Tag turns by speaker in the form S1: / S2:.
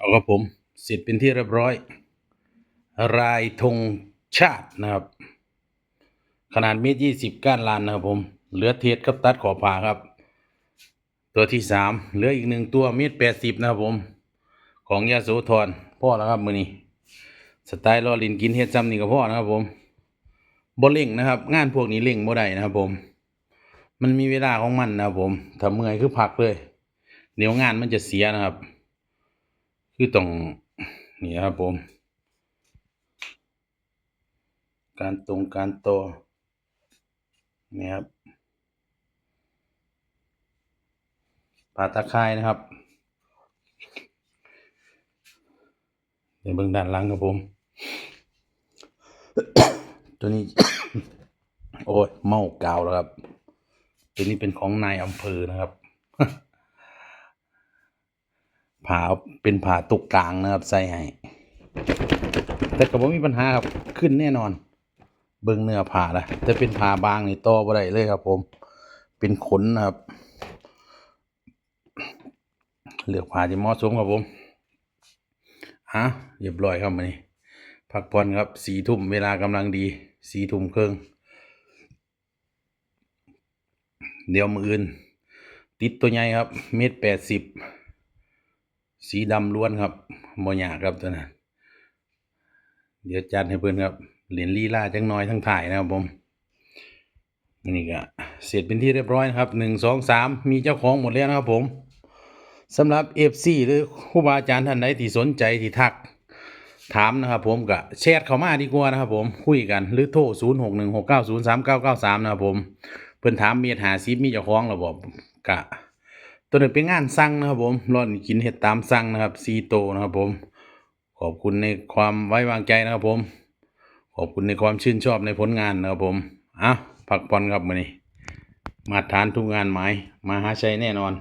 S1: เอาครับผมเสร็จเป็นที่เรียบร้อย รายธงชาตินะครับ ขนาดเมตรยี่สิบก้านลานนะครับผมเหลือเทสกับตัดขอบผ่าครับ ตัวที่สามเหลืออีกหนึ่งตัวเมตรแปดสิบนะครับผม ของยาโสธรพ่อแล้วครับมือนี้สไตล์รอลินกินเฮ็ดซ้ำนี่กับพ่อนะครับผมบ่เร่งนะครับ งานพวกนี้เร่งบ่ได้นะครับผม มันมีเวลาของมันนะครับผมถ้าเมื่อยคือพักเลย เดี๋ยวงานมันจะเสียนะครับ คือต้องนี่ครับผม การตรงการโตอนี่ครับปลาตะไคร้นะครับ เดี๋ยวเบิ่งด้านหลังครับผม ตัวนี้ โอ้ยเมากาวแล้วครับ ตัวนี้เป็นของนายอำเภอนะครับ ผ่าเป็นผ่าตุกกลางนะครับใส่ให้แต่ก็บ่มีปัญหาครับขึ้นแน่นอน เบิ่งเนื้อผ่าละแต่เป็นผ่าบางนี่ต่อบ่ได้เลยครับ ผม เป็นขนนะครับ เลือกผ่าที่เหมาะสมครับผมอะเรียบร้อยครับมื้อนี้พักผ่อนครับสี่ทุ่มเวลากำลังดีสี่ทุ่มครึ่งเดี๋ยวมืออื่น ติดตัวใหญ่ครับเมตรแปดสิบ สีดำล้วนครับโมยากครับตัวนั้นเดี๋ยวจัดให้เพื่อนครับเหรียญลีลาจังน้อยทั้งถ่ายนะครับผมนี่ก็เสร็จเป็นที่เรียบร้อยนะครับหนึ่งสองสามมีเจ้าของหมดแล้วนะครับผมสำหรับเอฟซีหรือครูบาอาจารย์ท่านใดที่สนใจที่ทัก ถามนะครับผมก็แชทเข้ามาดีกว่านะครับผมคุยกันหรือโทร0 6 1 6 9 0 3 9 9 3นย์สามเก้าเก้าสามนะครับผมเพิ่อนถามเมียหาซิมีเจ้าของหระบบกะ ตัวนี้เป็นงานสั่งนะครับผมรอนกินเห็ดตามสั่งนะครับซีโตนะครับผม ขอบคุณในความไว้วางใจนะครับผม ขอบคุณในความชื่นชอบในผลงานนะครับผมอะผักปอนครับมือนี้ มาทานทุกงานหมายมาหาใช้แน่นอน